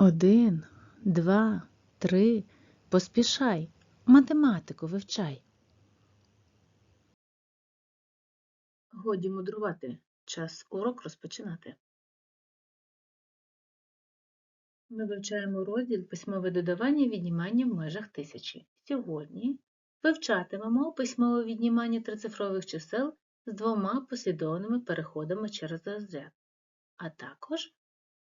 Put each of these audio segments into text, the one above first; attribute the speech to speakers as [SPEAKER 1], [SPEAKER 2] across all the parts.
[SPEAKER 1] Один, два, три. Поспішай, математику вивчай. Годі мудрувати. Час урок розпочинати. Ми вивчаємо розділ письмове додавання і віднімання в межах тисячі. Сьогодні вивчатимемо письмове віднімання трицифрових чисел з двома послідовними переходами через розряд, а також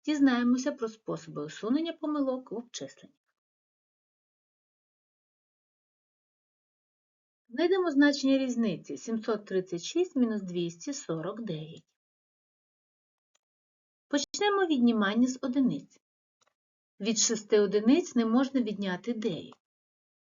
[SPEAKER 1] дізнаємося про способи усунення помилок в обчисленні. Знайдемо значення різниці 736 мінус 249. Почнемо віднімання з одиниць. Від 6 одиниць не можна відняти 9.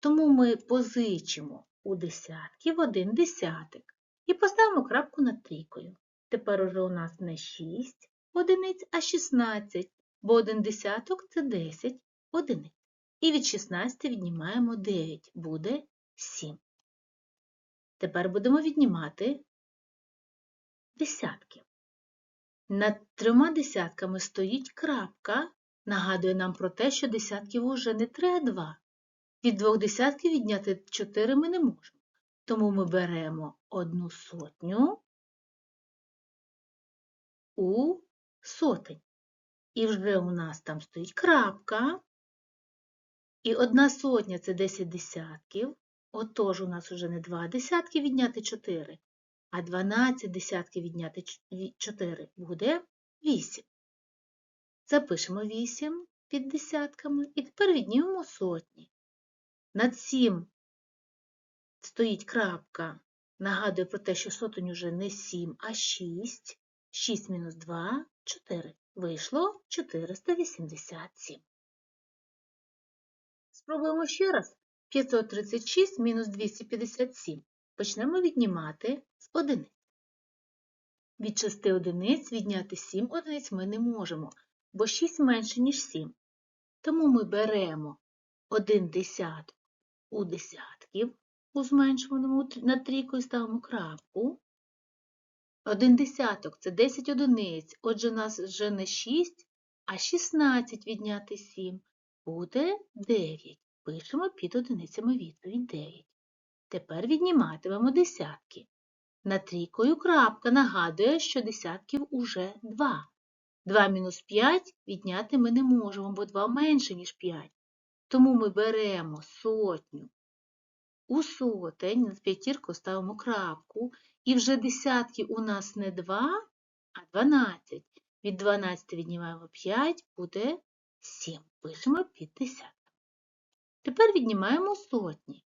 [SPEAKER 1] Тому ми позичимо у десятків один десяток і поставимо крапку над трійкою. Тепер уже у нас не 6 одиниць, а 16, бо один десяток це 10 одиниць. І від 16 віднімаємо 9, буде 7. Тепер будемо віднімати десятки. Над трьома десятками стоїть крапка, нагадує нам про те, що десятків уже не 3, а 2. Від двох десятків відняти 4 ми не можемо. Тому ми беремо одну сотню у сотень. І вже у нас там стоїть крапка. І одна сотня це 10 десятків. Отож, у нас уже не 2 десятки відняти 4, а 12 десятків відняти 4 буде 8. Запишемо 8 під десятками і тепер віднімемо сотні. Над 7 стоїть крапка, нагадує про те, що сотень уже не 7, а 6. 6 мінус 2 – 4. Вийшло 487. Спробуємо ще раз. 536 мінус 257. Почнемо віднімати з одиниць. Від 6 одиниць відняти 7 одиниць ми не можемо, бо 6 менше, ніж 7. Тому ми беремо 1 десяток у десятків, у зменшуваному на трійку і ставимо крапку. 1 десяток це 10 одиниць, отже, у нас вже не 6, а 16 відняти 7 буде 9. Пишемо під одиницями відповідь 9. Тепер відніматимемо десятки. Над трійкою крапка нагадує, що десятків уже 2. 2 мінус 5 відняти ми не можемо, бо 2 менше, ніж 5. Тому ми беремо сотню. У сотень над п'ятірку ставимо крапку, і вже десятки у нас не 2, а 12. Від 12 віднімаємо 5, буде 7. Пишемо під десяток. Тепер віднімаємо сотні.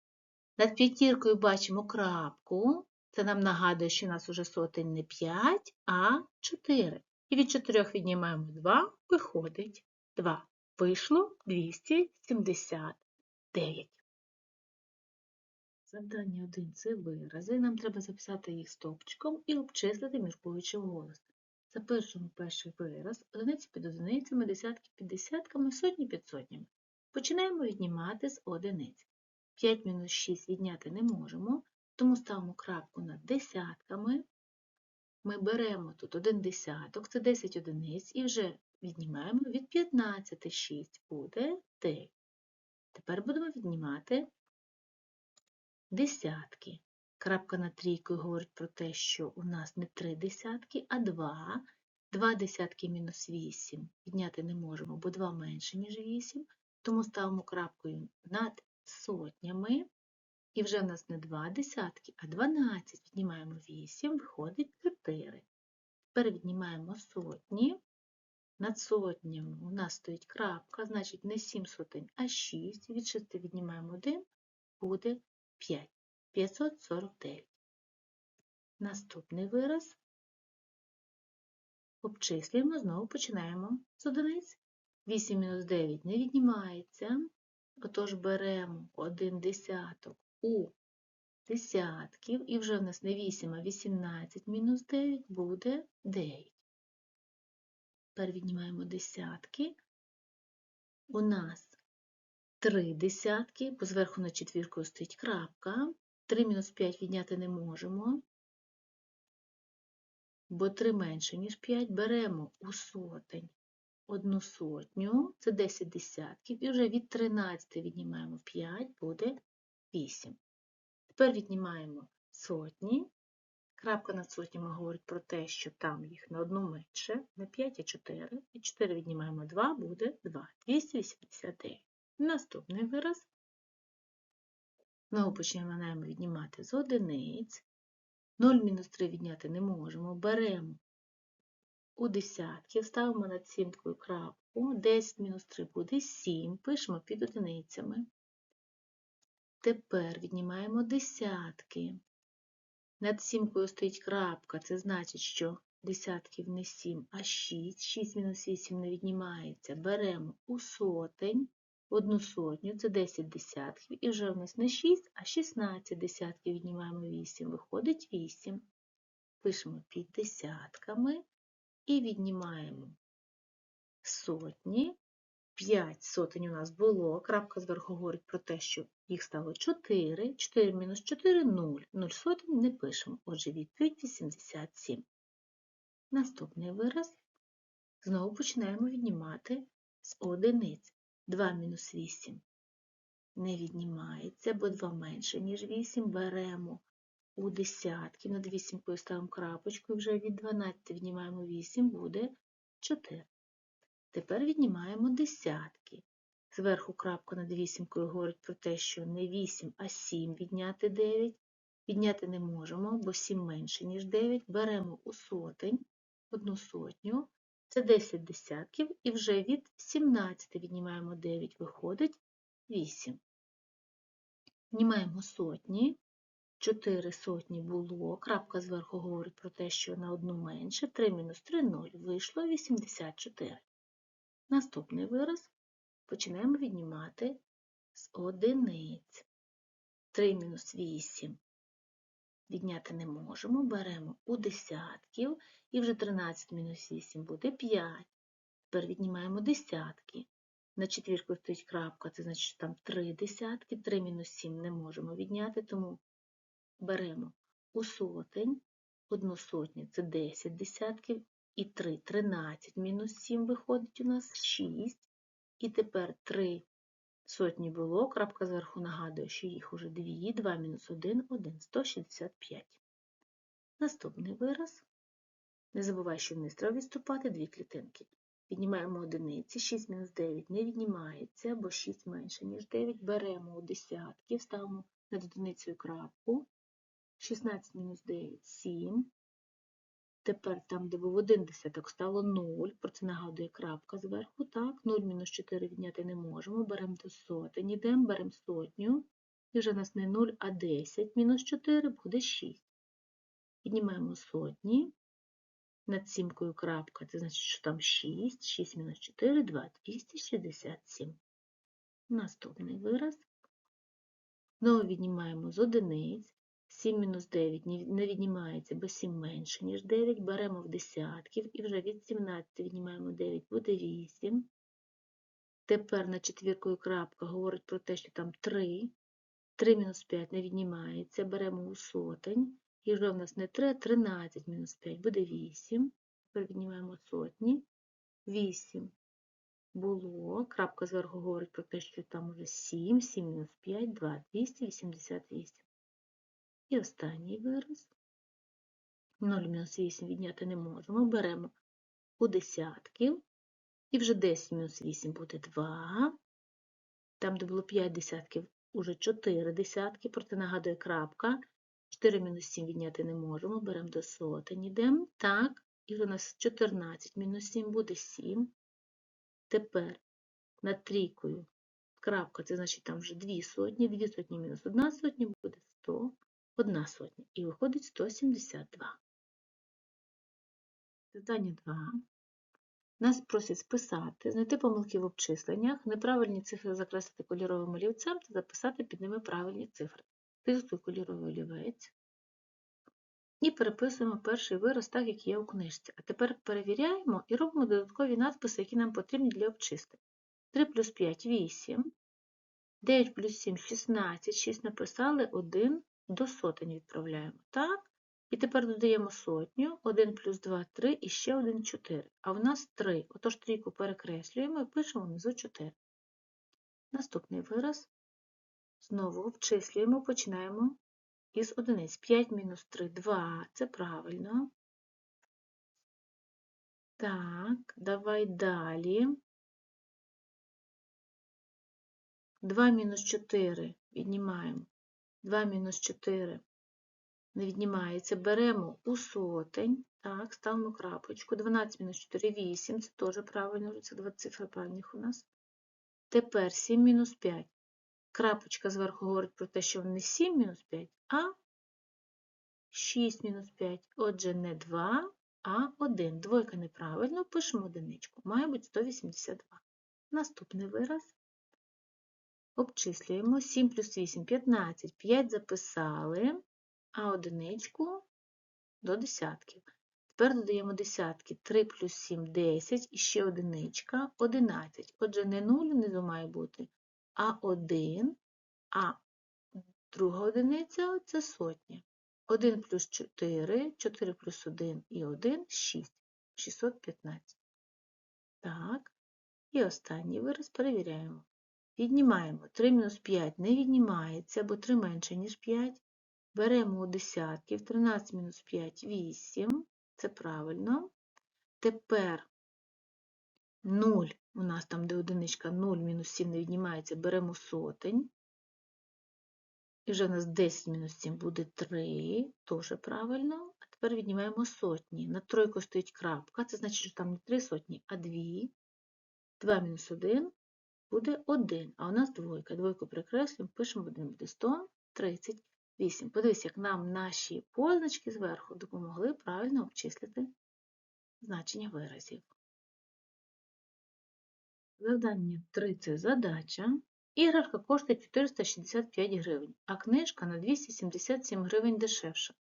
[SPEAKER 1] Над п'ятіркою бачимо крапку. Це нам нагадує, що у нас уже сотень не 5, а 4. І від 4 віднімаємо 2, виходить 2. Вийшло 279. Завдання 1 це вирази. Нам треба записати їх стовпчиком і обчислити міркуючи голос. Запишемо перший вираз, одиниці під одиницями, десятки під десятками, сотні під сотнями. Починаємо віднімати з одиниць. 5 мінус 6 відняти не можемо, тому ставимо крапку над десятками. Ми беремо тут один десяток, це 10 одиниць, і вже віднімаємо від 15 6 буде 9. Тепер будемо віднімати десятки. Крапка над трійкою говорить про те, що у нас не 3 десятки, а 2. 2 десятки мінус 8 відняти не можемо, бо 2 менше, ніж 8. Тому ставимо крапкою над сотнями, і вже в нас не 2 десятки, а 12. Віднімаємо 8, виходить 4. Тепер віднімаємо сотні. Над сотнями у нас стоїть крапка, значить не 7 сотень, а 6. Від 6 віднімаємо 1, буде 5. 549. Наступний вираз. Обчислюємо, знову починаємо з одиниць. 8 мінус 9 не віднімається, отож беремо 1 десяток у десятків, і вже в нас не 8, а 18 мінус 9 буде 9. Тепер віднімаємо десятки. У нас 3 десятки, бо зверху на четвіркою стоїть крапка. 3 мінус 5 відняти не можемо, бо 3 менше, ніж 5, беремо у сотень. одну сотню, це 10 десятків, і вже від 13 віднімаємо 5, буде 8. Тепер віднімаємо сотні. Крапка над сотнями говорить про те, що там їх на одну менше, на 5 а 4. І 4 віднімаємо 2, буде 2. 289. Наступний вираз. Знову починаємо віднімати з одиниць. 0 мінус 3 відняти не можемо. Беремо у десятки, ставимо над сімкою крапку. 10 мінус 3 буде 7. Пишемо під одиницями. Тепер віднімаємо десятки. Над сімкою стоїть крапка, це значить, що десятків не 7, а 6. 6 мінус 8 не віднімається. Беремо у сотень, одну сотню, це 10 десятків, і вже в нас не 6, а 16 десятків віднімаємо 8, виходить 8. Пишемо під десятками і віднімаємо сотні. 5 сотень у нас було, крапка зверху говорить про те, що їх стало 4, 4 мінус 4 – 0, 0 сотень не пишемо, отже відповідь 87. Наступний вираз. Знову починаємо віднімати з одиниць. 2 мінус 8 не віднімається, бо 2 менше, ніж 8. Беремо у десятки, над вісімкою ставимо крапочку, і вже від 12 віднімаємо 8, буде 4. Тепер віднімаємо десятки. Зверху крапка над вісімкою говорить про те, що не 8, а 7 відняти 9. Відняти не можемо, бо 7 менше, ніж 9. Беремо у сотень, одну сотню, це 10 десятків, і вже від 17 віднімаємо 9, виходить 8. Віднімаємо сотні. 4 сотні було, крапка зверху говорить про те, що на одну менше, 3 мінус 3 – 0, вийшло 84. Наступний вираз починаємо віднімати з одиниць. 3 мінус 8 відняти не можемо, беремо у десятків, і вже 13 мінус 8 буде 5. Тепер віднімаємо десятки. На четвірку стоїть крапка, це значить, що там 3 десятки, 3 мінус 7 не можемо відняти, тому беремо у сотень, одну сотню це 10 десятків, і 3 – 13 мінус 7 виходить у нас 6. І тепер 3 сотні було, крапка зверху нагадує, що їх уже 2, 2 мінус 1 – 1, 165. Наступний вираз. Не забувай, що вниз треба відступати дві клітинки. Віднімаємо одиниці, 6 мінус 9 не віднімається, бо 6 менше, ніж 9. Беремо у десятки, ставимо над одиницею крапку. 16 мінус 9 – 7. Тепер там, де був один десяток, стало 0, про це нагадує крапка зверху. Так, 0 мінус 4 відняти не можемо. Беремо до сотень, йдемо, беремо сотню. І вже у нас не 0, а 10 мінус 4 буде 6. Піднімаємо сотні. Над сімкою крапка, це значить, що там 6, 6 мінус 4, 2, 267. Наступний вираз. Знову віднімаємо з одиниць. 7 мінус 9 не віднімається, бо 7 менше, ніж 9. Беремо в десятків і вже від 17 віднімаємо 9, буде 8. Тепер на четвіркою крапка говорить про те, що там 3. 3 мінус 5 не віднімається, беремо у сотень. І вже в нас не 3, а 13 мінус 5 буде 8. Тепер віднімаємо сотні. 8 було. Крапка зверху говорить про те, що там уже 7, 7 мінус 5, 2, 288. І останній вираз. 0 мінус 8 відняти не можемо. Беремо у десятків. І вже 10 мінус 8 буде 2. Там, де було 5 десятків, уже 4 десятки, проте нагадує крапка. 4 мінус 7 відняти не можемо. Беремо до сотень, йдемо. Так, і у нас 14 мінус 7 буде 7. Тепер над трійкою крапка, це значить там вже 2 сотні, 2 сотні мінус 1 сотня буде 100. Одна сотня. І виходить 172. Завдання 2. Нас просять списати, знайти помилки в обчисленнях, неправильні цифри закреслити кольоровим олівцем та записати під ними правильні цифри. Підготуй кольоровий олівець. І переписуємо перший вираз так, як є у книжці. А тепер перевіряємо і робимо додаткові надписи, які нам потрібні для обчислення. 3 плюс 5 – 8. 9 плюс 7 – 16. 6 написали, 1 до сотень відправляємо. Так? І тепер додаємо сотню, 1 плюс 2 – 3 і ще 1 – 4. А в нас 3. Отож трійку перекреслюємо і пишемо внизу 4. Наступний вираз. Знову обчислюємо, починаємо із одиниць. 5 мінус 3 – 2. Це правильно. Так, давай далі. 2 мінус 4 віднімаємо. 2 мінус 4 не віднімається. Беремо у сотень. Так, ставимо крапочку. 12 мінус 4 – 8. Це теж правильно, це два цифри правильних у нас. Тепер 7 мінус 5. Крапочка зверху говорить про те, що не 7 мінус 5, а 6 мінус 5. Отже, не 2, а 1. Двойка неправильно, пишемо одиничку. Має бути 182. Наступний вираз. Обчислюємо 7 плюс 8 – 15. 5 записали, а одиничку до десятків. Тепер додаємо десятки. 3 плюс 7 – 10, і ще одиничка – 11. Отже, не 0 внизу має бути, а 1, а друга одиниця – це сотня. 1 плюс 4, 4 плюс 1 і 1 – 6. 615. Так, і останній вираз перевіряємо. Віднімаємо 3 мінус 5 не віднімається, бо 3 менше, ніж 5. Беремо у десятків 13 мінус 5 – 8. Це правильно. Тепер 0, у нас там, де одиничка 0 мінус 7 не віднімається, беремо сотень. І вже у нас 10 мінус 7 буде 3, теж правильно. А тепер віднімаємо сотні. На тройку стоїть крапка, це значить, що там не 3 сотні, а 2. 2 мінус 1 буде 1, а у нас двойка. Двойку прикреслюємо, пишемо 1, буде 138. Подивись, як нам наші позначки зверху допомогли правильно обчислити значення виразів. Завдання 3 це задача. Іграшка коштує 465 гривень, а книжка на 277 гривень дешевша.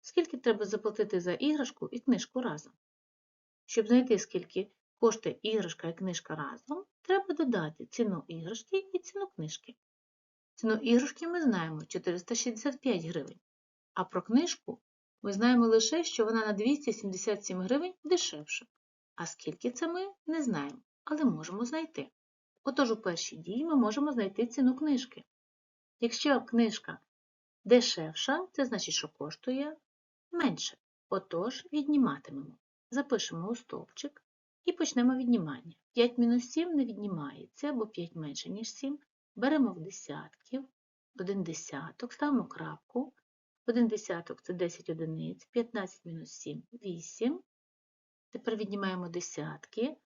[SPEAKER 1] Скільки треба заплатити за іграшку і книжку разом? Щоб знайти, скільки коштує іграшка і книжка разом, треба додати ціну іграшки і ціну книжки. Ціну іграшки ми знаємо 465 гривень, а про книжку ми знаємо лише, що вона на 277 гривень дешевша. А скільки це ми не знаємо, але можемо знайти. Отож, у першій дії ми можемо знайти ціну книжки. Якщо книжка дешевша, це значить, що коштує менше. Отож, відніматимемо. Запишемо у стовпчик і почнемо віднімання. 5 мінус 7 не віднімається, бо 5 менше, ніж 7. Беремо в десятків, 1 десяток, ставимо крапку. 1 десяток це 10 одиниць, 15 мінус 7 – 8. Тепер віднімаємо десятки.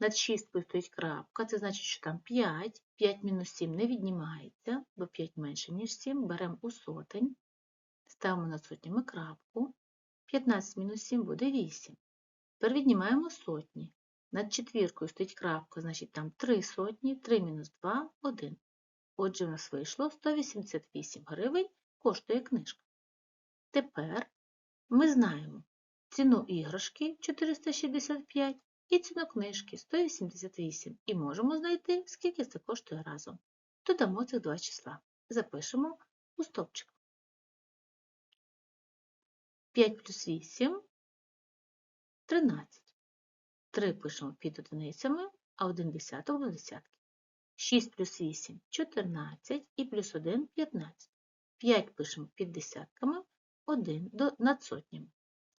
[SPEAKER 1] Над шісткою стоїть крапка, це значить, що там 5. 5 мінус 7 не віднімається, бо 5 менше, ніж 7. Беремо у сотень, ставимо над сотнями крапку. 15 мінус 7 буде 8. Тепер віднімаємо сотні. Над четвіркою стоїть крапка, значить там 3 сотні, 3 мінус 2 – 1. Отже, у нас вийшло 188 гривень коштує книжка. Тепер ми знаємо ціну іграшки 465 і ціну книжки 188 і можемо знайти, скільки це коштує разом. Додамо цих два числа. Запишемо у стовпчик. 5 плюс 8 – 13. 3 пишемо під одиницями, а 1 десяток до десятки. 6 плюс 8 – 14 і плюс 1 – 15. 5 пишемо під десятками, 1 до, над сотнями.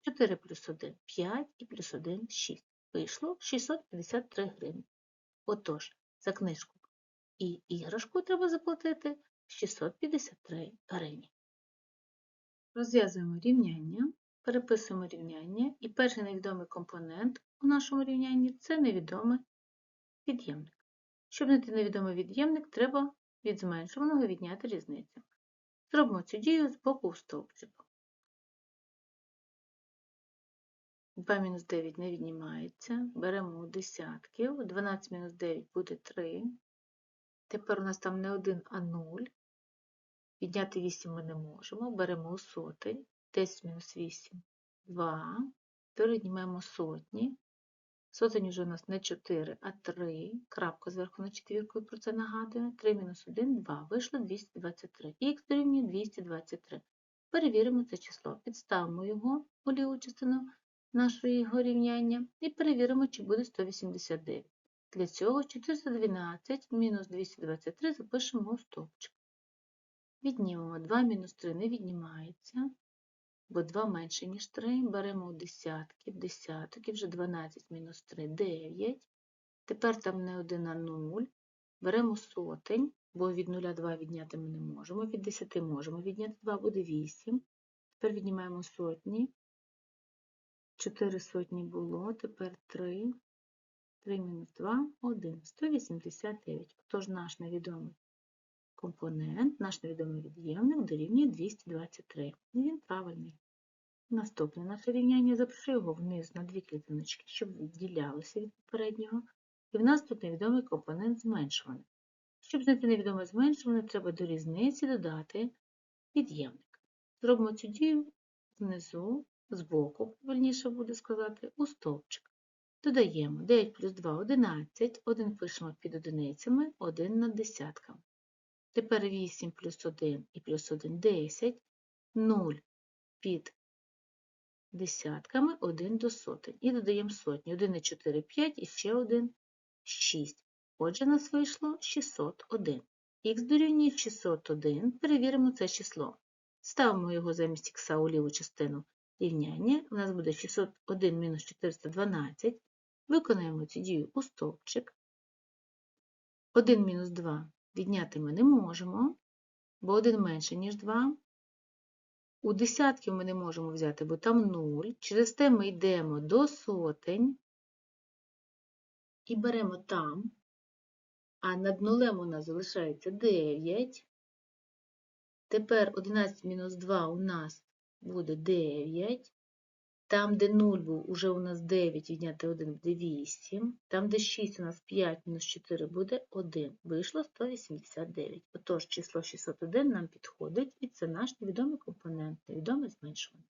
[SPEAKER 1] 4 плюс 1 – 5 і плюс 1 – 6 вийшло 653 гривні. Отож, за книжку і іграшку треба заплатити 653 гривні. Розв'язуємо рівняння, переписуємо рівняння, і перший невідомий компонент у нашому рівнянні це невідомий від'ємник. Щоб знайти невідомий від'ємник, треба від зменшуваного відняти різницю. Зробимо цю дію з боку стовпчика. 2 мінус 9 не віднімається. Беремо у десятків. 12 мінус 9 буде 3. Тепер у нас там не 1, а 0. Відняти 8 ми не можемо. Беремо у сотень. 10 мінус 8 2. Тепер віднімаємо сотні. Сотень вже у нас не 4, а 3. Крапка зверху на четвіркою про це нагадує. 3 мінус 1 2. Вийшло 223. Х дорівнює 223. Перевіримо це число. Підставимо його у ліву частину нашого рівняння і перевіримо, чи буде 189. Для цього 412 мінус 223 запишемо у стовпчик. Віднімемо 2 мінус 3 не віднімається, бо 2 менше, ніж 3. Беремо десятки, десяток, і вже 12 мінус 3 – 9. Тепер там не 1, а 0. Беремо сотень, бо від 0 2 відняти ми не можемо. Від 10 можемо відняти 2, буде 8. Тепер віднімаємо сотні. 4 сотні було, тепер 3. 3 мінус 2 – 1. 189. Тож наш невідомий компонент, наш невідомий від'ємник дорівнює 223. І він правильний. Наступне наше рівняння запишу його вниз на дві клітиночки, щоб відділялося від попереднього. І в нас тут невідомий компонент зменшуваний. Щоб знайти невідоме зменшуване, треба до різниці додати від'ємник. Зробимо цю дію внизу, збоку, вольніше буде сказати, у стовпчик. Додаємо 9 плюс 2 – 11, 1 пишемо під одиницями, 1 над десятками. Тепер 8 плюс 1 і плюс 1 – 10, 0 під десятками, 1 до сотень. І додаємо сотні. 1 і 4 – 5, і ще 1 – 6. Отже, нас вийшло 601. Х дорівнює 601. Перевіримо це число. Ставимо його замість х у ліву частину рівняння. У нас буде 601 мінус 412. Виконаємо цю дію у стовпчик. 1 мінус 2 відняти ми не можемо, бо 1 менше, ніж 2. У десятків ми не можемо взяти, бо там 0. Через те ми йдемо до сотень і беремо там, а над нулем у нас залишається 9. Тепер 11 мінус 2 у нас буде 9. Там, де 0 був, уже у нас 9, відняти 1 буде 8. Там, де 6 у нас 5 мінус 4 буде 1. Вийшло 189. Отож, число 601 нам підходить, і це наш невідомий компонент, невідоме зменшування.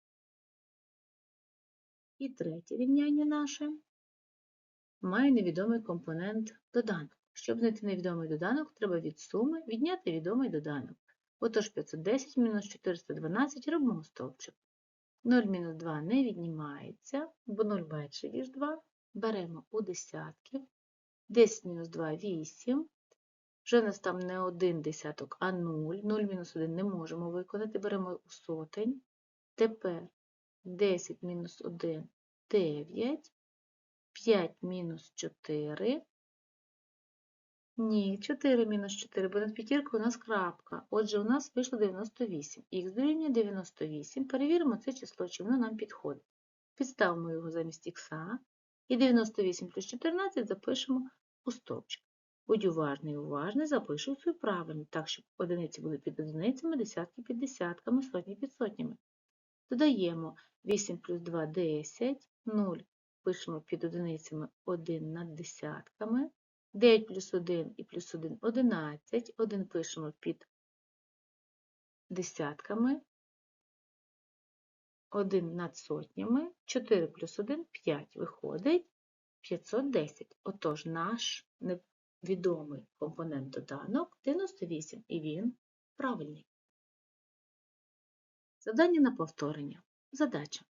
[SPEAKER 1] І третє рівняння наше має невідомий компонент доданок. Щоб знайти невідомий доданок, треба від суми відняти відомий доданок. Отож, 510 мінус 412 робимо стовпчик. 0 мінус 2 не віднімається, бо 0 менше, ніж 2. Беремо у десятків. 10 мінус 2 – 8. Вже у нас там не один десяток, а 0. 0 мінус 1 не можемо виконати. Беремо у сотень. Тепер 10 мінус 1 – 9. 5 мінус 4. Ні, 4 мінус 4, бо над п'ятіркою у нас крапка. Отже, у нас вийшло 98. Х дорівнює 98. Перевіримо це число, чи воно нам підходить. Підставимо його замість х. І 98 плюс 14 запишемо у стовпчик. Будь уважний і уважний, запишу все правильно, так, щоб одиниці були під одиницями, десятки під десятками, сотні під сотнями. Додаємо 8 плюс 2 – 10, 0 пишемо під одиницями 1 над десятками. 9 плюс 1 і плюс 1 – 11. 1 пишемо під десятками. 1 над сотнями. 4 плюс 1 – 5. Виходить 510. Отож, наш невідомий компонент доданок 98, і він правильний. Завдання на повторення. Задача.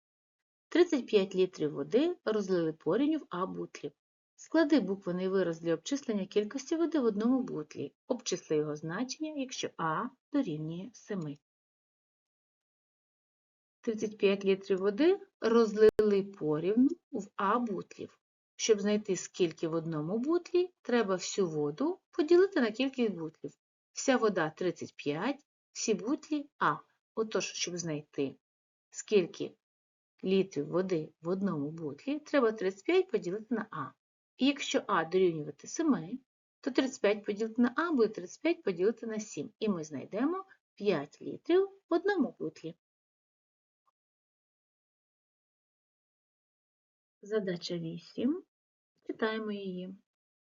[SPEAKER 1] 35 літрів води розлили порівню в А бутлів. Склади буквений вираз для обчислення кількості води в одному бутлі. Обчисли його значення, якщо А дорівнює 7. 35 літрів води розлили порівну в А бутлів. Щоб знайти, скільки в одному бутлі, треба всю воду поділити на кількість бутлів. Вся вода 35, всі бутлі А. Отож, щоб знайти, скільки літрів води в одному бутлі, треба 35 поділити на А. І якщо А дорівнювати 7, то 35 поділити на А буде 35 поділити на 7. І ми знайдемо 5 літрів в одному бутлі. Задача 8. Читаємо її.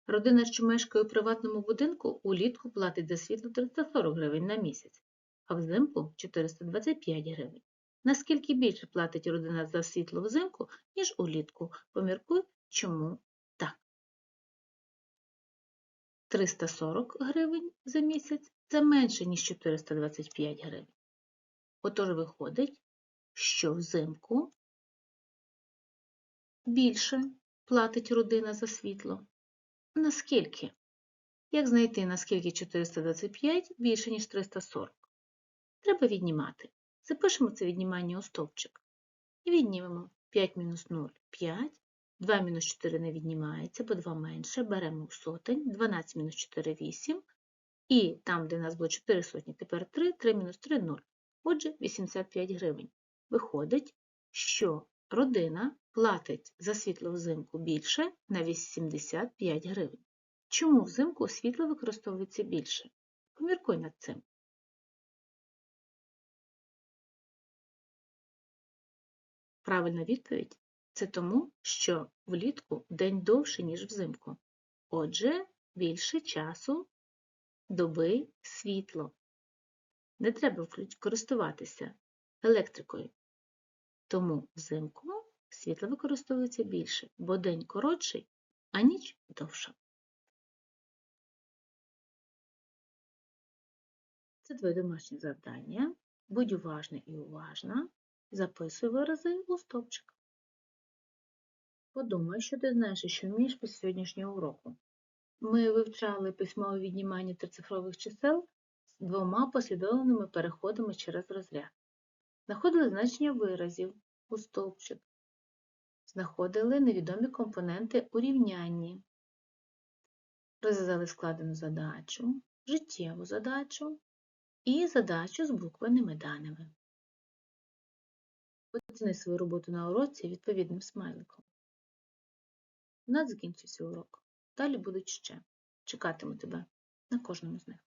[SPEAKER 1] Родина, що мешкає у приватному будинку, улітку платить за світло 340 гривень на місяць, а взимку 425 гривень. Наскільки більше платить родина за світло взимку, ніж улітку? Поміркуй, чому 340 гривень за місяць це менше, ніж 425 гривень. Отож виходить, що взимку більше платить родина за світло. Наскільки? Як знайти, наскільки 425 більше, ніж 340? Треба віднімати. Запишемо це віднімання у стовпчик. І віднімемо 5 мінус 0 – 5. 2 мінус 4 не віднімається, бо 2 менше. Беремо сотень. 12 мінус 4 – 8. І там, де у нас було 4 сотні, тепер 3, 3 мінус 3 – 0. Отже, 85 гривень. Виходить, що родина платить за світло взимку більше на 85 гривень. Чому взимку світло використовується більше? Поміркуй над цим. Правильна відповідь – це тому, що влітку день довший, ніж взимку. Отже, більше часу доби світло. Не треба користуватися електрикою. Тому взимку світло використовується більше, бо день коротший, а ніч довша. Це твоє домашнє завдання. Будь уважний і уважна. Записуй вирази у стовпчик. Подумай, що ти знаєш що вмієш після сьогоднішнього уроку. Ми вивчали письмове віднімання трицифрових чисел з двома послідовними переходами через розряд. Знаходили значення виразів у стовпчик. Знаходили невідомі компоненти у рівнянні. Розв'язали складену задачу, життєву задачу і задачу з буквеними даними. Оціни свою роботу на уроці відповідним смайликом. У нас закінчився урок. Далі будуть ще. Чекатиму тебе на кожному з них.